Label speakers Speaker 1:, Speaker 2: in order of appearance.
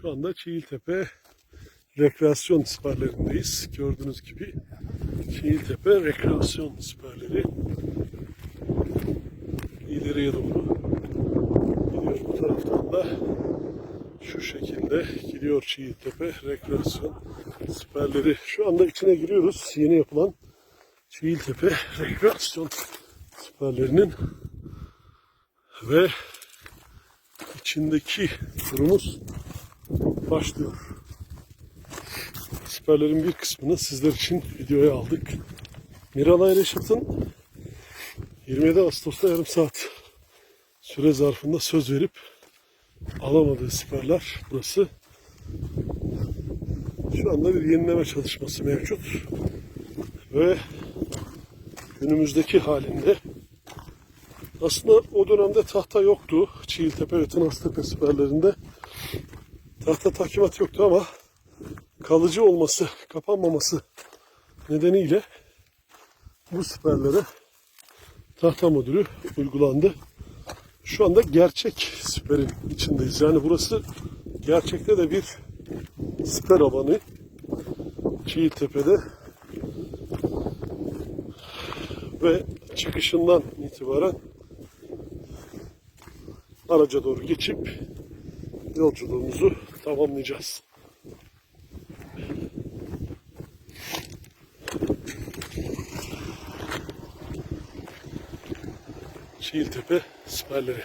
Speaker 1: Şu anda Çiğiltepe rekreasyon siperlerindeyiz. Gördüğünüz gibi Çiğiltepe rekreasyon siperleri ileriye doğru gidiyor. Bu taraftan da şu şekilde gidiyor Çiğiltepe rekreasyon siperleri. Şu anda içine giriyoruz. Yeni yapılan Çiğiltepe rekreasyon siperlerinin ve içindeki turumuz başlıyor. Siperlerin bir kısmını sizler için videoya aldık. Miralay Reşat'ın 27 Ağustos'ta yarım saat süre zarfında söz verip alamadığı siperler burası. Şu anda bir yenileme çalışması mevcut. Ve günümüzdeki halinde aslında o dönemde tahta yoktu. Çiğiltepe ve Tınaztepe siperlerinde tahta tahkimat yoktu ama kalıcı olması, kapanmaması nedeniyle bu siperlere tahta modülü uygulandı. Şu anda gerçek siperin içindeyiz. Yani burası gerçekte de bir siper alanı. Çiğiltepe'de ve çıkışından itibaren araca doğru geçip yolculuğumuzu tamamlayacağız. Çiğiltepe siperleri.